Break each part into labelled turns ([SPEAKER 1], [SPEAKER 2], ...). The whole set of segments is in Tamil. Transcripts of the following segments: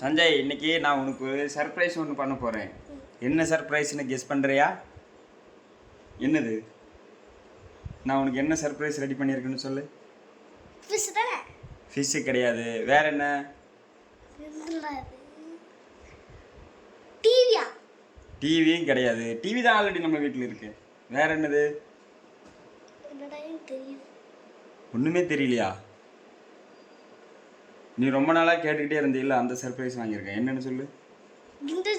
[SPEAKER 1] சஞ்சய் இன்னைக்கு நான் உனக்கு சர்ப்ரைஸ் ஒன்று பண்ண போகிறேன் என்ன சர்ப்ரைஸ்னு கெஸ் பண்ணுறியா என்னது? நான் உனக்கு என்ன சர்ப்ரைஸ் ரெடி பண்ணியிருக்கேன்னு சொல்லு.
[SPEAKER 2] ஃபிஷ் தானே?
[SPEAKER 1] ஃபிஷ்ஷு கிடையாது. வேற என்ன?
[SPEAKER 2] டிவியா
[SPEAKER 1] டிவியும் கிடையாது. டிவி தான் ஆல்ரெடி நம்ம வீட்டில் இருக்கு. வேற என்னது? ஒன்றுமே தெரியலையா? நீ ரொம்ப நாளாக கேட்டுக்கிட்டே இருந்தீல்ல அந்த சர்ப்ரைஸ் வாங்கியிருக்கேன். என்னன்னு சொல்லு?
[SPEAKER 2] கிண்டர்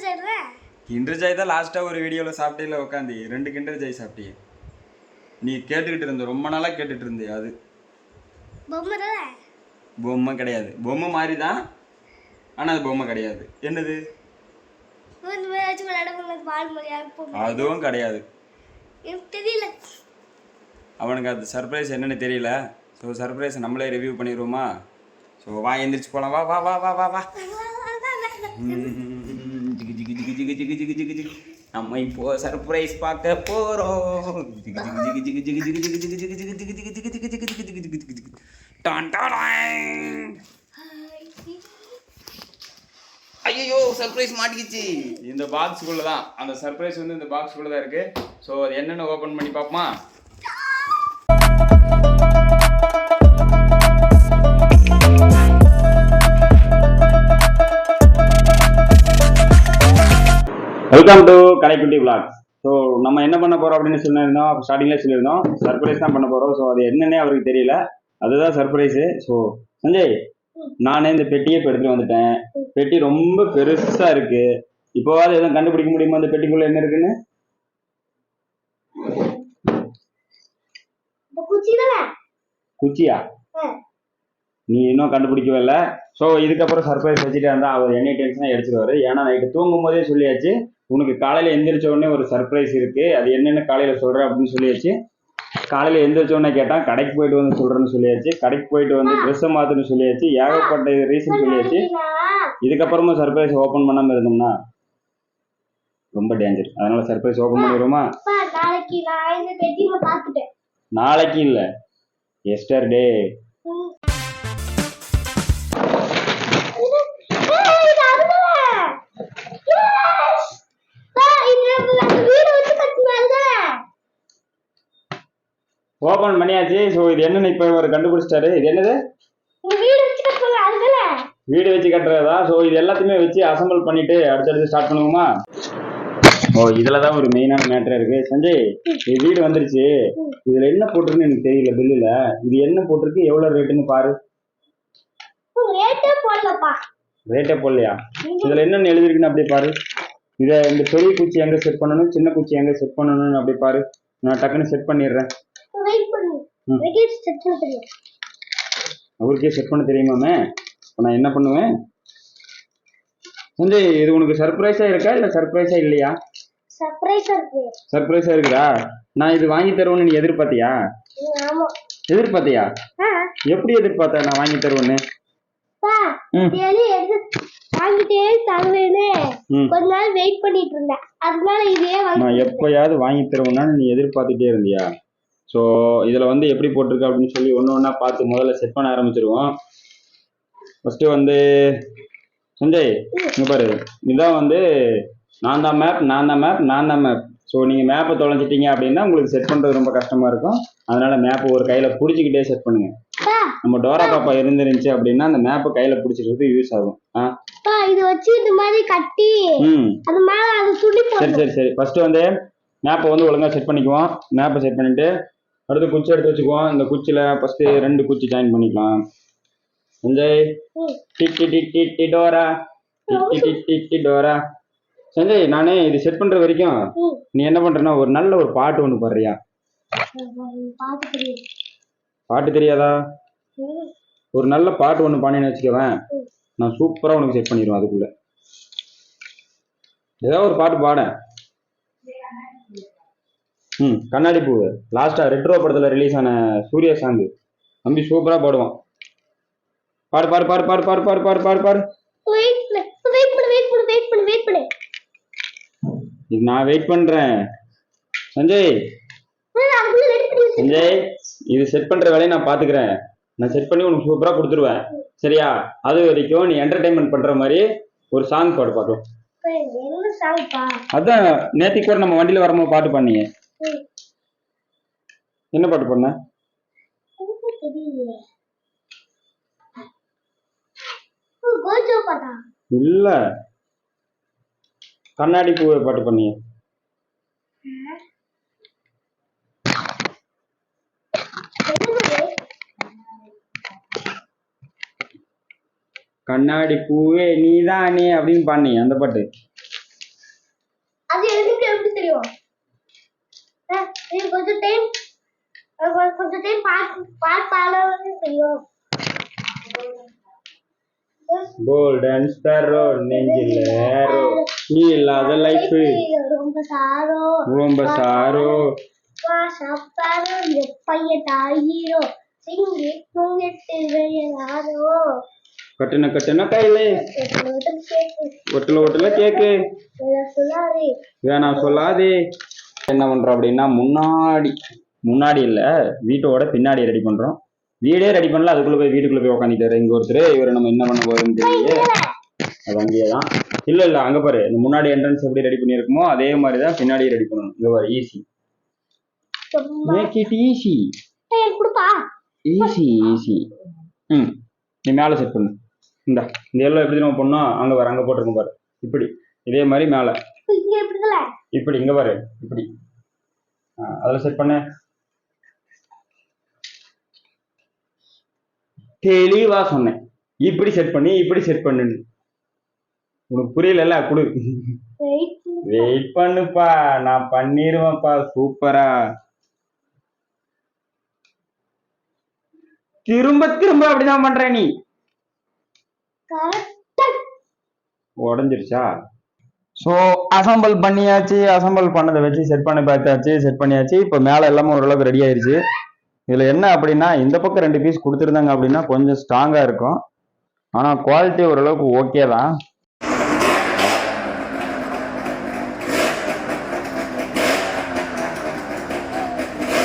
[SPEAKER 1] கிண்டர் ஜாய் தான் லாஸ்ட்டாக ஒரு வீடியோவில் சாப்பிட்டேல உட்காந்து ரெண்டு கிண்டர் ஜாய் சாப்பிட்டியே. நீ கேட்டுக்கிட்டு இருந்த ரொம்ப நாளாக கேட்டுட்டு இருந்தே அது.
[SPEAKER 2] பொம்மை
[SPEAKER 1] பொம்மை கிடையாது. பொம்மை மாதிரி தான் ஆனால் அது பொம்மை கிடையாது. என்னது? அதுவும் கிடையாது.
[SPEAKER 2] தெரியல.
[SPEAKER 1] அவனுக்கு அது சர்ப்ரைஸ் என்னன்னு தெரியல. ஸோ சர்ப்ரைஸ் நம்மளே ரிவ்யூ பண்ணிடுவோமா? ஸோ வா எந்திரிச்சு போகலாம் வா வா வா வா வா வா ஜிகு ஜிகு ஜிகு ஜிகு ஜிகு ஜிகு ஜிகு ஜிகு நம்ம இப்போ சர்ப்ரைஸ் பார்க்க போறோம் ஜிகு ஜிகு ஜிகு ஜிகு ஜிகு ஜிகு ஜிகு ஜிகு ஜிகு ஜிகு ஜிகு ஜிகு ஜிகு ஜிகு ஜிகு ஜிகு ஜிகு டான் ஐயோ சர்ப்ரைஸ் மாட்டிக்கிச்சு இந்த பாக்ஸுக்குள்ள தான் அந்த சர்ப்ரைஸ் வந்து இந்த பாக்ஸுக்குள்ள தான் இருக்கு ஸோ அது என்னென்னு ஓப்பன் பண்ணி பார்ப்போமா welcome to Kalaikutti vlogs. So நம்ம என்ன பண்ண போறோம் அப்படின்னு சொல்லியிருந்தோம். ஸ்டார்டிங்லேயே சொல்லியிருந்தோம். சர்ப்ரைஸ் தான் பண்ண போறோம். ஸோ அது என்னன்னே அவருக்கு தெரியல. அதுதான் சர்ப்ரைஸு ஸோ சஞ்சய் நானே இந்த பெட்டியை இப்போ எடுத்துட்டு வந்துட்டேன். பெட்டி ரொம்ப பெருசா இருக்கு. இப்போவாது எதுவும் கண்டுபிடிக்க முடியுமா? அந்த பெட்டிக்குள்ள என்ன இருக்குன்னு? குச்சியா? நீ இன்னும் கண்டுபிடிக்கவே இல்லை ஸோ இதுக்கப்புறம் சர்ப்ரைஸ் வச்சுட்டு இருந்தா அவர் என்னை டென்ஷனாக எடுத்துருவாரு. ஏன்னா நைட்டு தூங்கும் போதே சொல்லியாச்சு உனக்கு காலையில் எந்திரிச்ச உடனே ஒரு சர்ப்ரைஸ் இருக்கு. அது என்னென்னு காலையில் சொல்கிறேன் அப்படின்னு சொல்லியாச்சு. காலையில் எந்திரிச்ச உடனே கேட்டான் கடைக்கு போயிட்டு வந்து சொல்கிறேன்னு சொல்லியாச்சு. கடைக்கு போயிட்டு வந்து ட்ரெஸ்ஸை மாற்றுன்னு சொல்லியாச்சு. ஏகப்பட்ட ரீசன் சொல்லியாச்சு. இதுக்கப்புறமும் சர்ப்ரைஸ் ஓப்பன் பண்ணாமல் இருந்தோம்னா ரொம்ப டேஞ்சர் அதனால சர்ப்ரைஸ் ஓப்பன் பண்ணிடுவோமா?
[SPEAKER 2] நாளைக்கு
[SPEAKER 1] இல்லை. எஸ்டர்டே
[SPEAKER 2] ம்.
[SPEAKER 1] ஓப்பன் பண்ணியாச்சு. ஸோ இது என்னன்னு இப்போ இவர் கண்டுபிடிச்சிட்டாரு. இது என்னது?
[SPEAKER 2] வீடு வச்சு
[SPEAKER 1] கட்டுறதா ஸோ இது எல்லாத்தையுமே வச்சு அசம்பிள் பண்ணிட்டு அடுத்தடுத்து ஸ்டார்ட் பண்ணுவோமா? ஓ இதில் தான் ஒரு மெயினான மேட்டர் இருக்கு. சஞ்சய் இது வீடு வந்துருச்சு. இதில் என்ன போட்டிருக்குன்னு எனக்கு தெரியல பில்லில் இது என்ன போட்டிருக்கு? எவ்வளோ ரேட்டுன்னு பாரு.
[SPEAKER 2] ரேட்டே
[SPEAKER 1] போடலையா? இதில் என்னென்ன எழுதிருக்குன்னு அப்படியே பாரு. இதை இந்த பெரிய குச்சி எங்கே செட் பண்ணணும் சின்ன குச்சி எங்கே செட் பண்ணணும்னு அப்படியே பாரு. நான் டக்குன்னு செட் பண்ணிடுறேன்.
[SPEAKER 2] வெயிட் பண்ணு.
[SPEAKER 1] ம்.
[SPEAKER 2] வெயிட் செட் பண்ண தெரியும்.
[SPEAKER 1] அவருக்கே செட் பண்ண தெரியுமாமே? இப்போ நான் என்ன பண்ணுவேன்? சஞ்சய் இது உனக்கு சர்ப்ரைஸாக இருக்கா? இல்லை சர்ப்ரைஸாக இல்லையா?
[SPEAKER 2] சர்ப்ரைஸா இருக்கு.
[SPEAKER 1] சர்ப்ரைஸா இருக்குதா? நான் இது வாங்கி தருவேன்னு நீ எதிர்பார்த்தியா?
[SPEAKER 2] ஆமா.
[SPEAKER 1] எதிர்பார்த்தியா? எப்படி எதிர்பார்த்த நான் வாங்கி தருவேன்னு?
[SPEAKER 2] வாங்கிட்டே தருவேன்னு. கொஞ்ச நாள் வெயிட் பண்ணிட்டு இருந்தேன். அதனால இதே
[SPEAKER 1] நான் எப்பயாவது வாங்கி தருவேன்னு நீ எதிர்பார்த்துட்டே இருந்தியா? ஸோ இதில் வந்து எப்படி போட்டிருக்கு அப்படின்னு சொல்லி ஒன்று ஒன்றா பார்த்து முதல்ல செட் பண்ண ஆரம்பிச்சிருவோம். ஃபஸ்ட்டு வந்து சஞ்சய் இங்க பாரு. இதான் வந்து நான் தான் மேப் நான் தான் மேப் நான் தான் மேப் ஸோ நீங்கள் மேப்பை தொலைஞ்சிட்டீங்க அப்படின்னா உங்களுக்கு செட் பண்ணுறது ரொம்ப கஷ்டமாக இருக்கும். அதனால மேப்பை ஒரு கையில் பிடிச்சிக்கிட்டே செட் பண்ணுங்க.
[SPEAKER 2] அப்பா,
[SPEAKER 1] நம்ம டோரா பாப்பா இருந்துருந்துச்சு அப்படின்னா அந்த மேப்பை கையில் பிடிச்சிக்கிறது யூஸ் ஆகும்.
[SPEAKER 2] இது வச்சு இந்த மாதிரி கட்டி அது மேல அது துணி
[SPEAKER 1] சரி சரி சரி. ஃபர்ஸ்ட் வந்து மேப்பை வந்து ஒழுங்கா செட் பண்ணிக்குவோம். மேப்பை செட் பண்ணிட்டு அடுத்து குச்சி எடுத்து வச்சுக்குவோம். இந்த குச்சியில் ஃபர்ஸ்ட் ரெண்டு குச்சி ஜாயின் பண்ணிக்கலாம். சஞ்சய். டிட்டி டிட்டி டி டோரா. டிட்டி டிட்டி டி டோரா. சஞ்சய் நானே இது செட் பண்ற வரைக்கும் நீ என்ன பண்ணுறனா ஒரு நல்ல ஒரு பாட்டு ஒன்று பாடுறியா? பாட்டு தெரியாதா? ஒரு நல்ல பாட்டு ஒன்று பாடினு வச்சுக்கவேன். நான் சூப்பரா உனக்கு செட் பண்ணிடுவேன் அதுக்குள்ள. ஏதாவது ஒரு பாட்டு பாடேன் ம். கண்ணாடி பூ லாஸ்டா ரெட்ரோ படத்துல ரிலீஸ் ஆன சூர்யா சாங் தம்பி சூப்பரா பாடுவான். பாடு பாடு பாடு பாடு பாடு பாடு பாடு பாடு பாடு.
[SPEAKER 2] வெயிட் பண்ணு வெயிட் பண்ணு வெயிட் பண்ணு வெயிட் பண்ணு வெயிட் பண்ணு.
[SPEAKER 1] இது நான் வெயிட் பண்றேன். சஞ்சய். சஞ்சய் இது செட் பண்ற வேலையை நான் பாத்துக்கிறேன். நான் செட் பண்ணி உனக்கு சூப்பரா கொடுத்துருவேன். சரியா? அது வரைக்கும் நீ என்டர்டைன்மெண்ட் பண்ற மாதிரி ஒரு சாங் பாடு
[SPEAKER 2] சாங்ப்பா
[SPEAKER 1] அதான் நேத்திக்கு கூட நம்ம வண்டியில வரும்போது பாட்டு பண்ணீங்க. என்ன பாட்டு பண்ண இல்ல. கண்ணாடி பூ பாட்டு
[SPEAKER 2] என்னது
[SPEAKER 1] கண்ணாடி பூவே நீதானே அப்படின்னு பாடினீங்க அந்த பாட்டு.
[SPEAKER 2] அது எனக்கு எப்படி தெரியும்? இது கொஞ்சம் டைம் கொஞ்சம் டைம் பாட்டு பாட தெரியும்
[SPEAKER 1] கோல்டன் ஸ்பெரோ நெஞ்சில் ஏரோ நீ இல்லாத லைஃப்
[SPEAKER 2] ரொம்ப சாரோ.
[SPEAKER 1] ரொம்ப சாரோ.
[SPEAKER 2] சாப்பாரோ. பையன் தாயிரோ. சிங்கி தூங்கிட்டு யாரோ
[SPEAKER 1] கட்டுன கட்டுன கையில. ஒட்டல ஒட்டல கேக்கு.
[SPEAKER 2] சொல்லாரு
[SPEAKER 1] வேணாம் சொல்லாதே. என்ன பண்றோம் அப்படின்னா முன்னாடி முன்னாடி இல்ல வீட்டோட பின்னாடி ரெடி பண்றோம். வீடே ரெடி பண்ணல அதுக்குள்ள போய் வீட்டுக்குள்ள போய் உட்காந்துட்டாரு இங்க ஒருத்தர் இவர் நம்ம என்ன பண்ண போறோம்னு தெரியல அது அங்கேயே தான். இல்ல இல்ல அங்க பாரு. இந்த முன்னாடி என்ட்ரன்ஸ் எப்படி ரெடி பண்ணியிருக்குமோ அதே மாதிரி தான் பின்னாடி ரெடி பண்ணணும். இங்க பாரு easy make it easy easy easy ம் நீ மேலே செட் பண்ணு. இந்த இந்த எல்லாம் எப்படி நம்ம பண்ணோம் அங்கே பாரு அங்கே போட்டிருக்கோம் பாரு. இப்படி. இதே மாதிரி மேலே.
[SPEAKER 2] இங்க எப்படிங்கள
[SPEAKER 1] இப்படி இங்கே பாரு இப்படி. அதில் செட் பண்ணு. தெளிவா சொன்னேன். இப்படி செட் பண்ணி இப்படி செட் பண்ணுன்னு. உனக்கு புரியலல்ல? குடு.
[SPEAKER 2] வெயிட்
[SPEAKER 1] பண்ணுப்பா. நான் பண்ணிருவேன்ப்பா. சூப்பரா. திரும்ப திரும்ப அப்படிதான் பண்ற நீ. உடஞ்சிருச்சா? ஸோ அசம்பிள் பண்ணியாச்சு அசம்பிள் பண்ணதை வச்சு செட் பண்ணி பார்த்தாச்சு செட் பண்ணியாச்சு. இப்போ மேலே எல்லாமே ஓரளவுக்கு ரெடி ஆயிடுச்சு இதில் என்ன அப்படின்னா இந்த பக்கம் ரெண்டு பீஸ் கொடுத்துருந்தாங்க அப்படின்னா கொஞ்சம் ஸ்ட்ராங்காக இருக்கும். ஆனால் குவாலிட்டி ஓரளவுக்கு ஓகே தான்.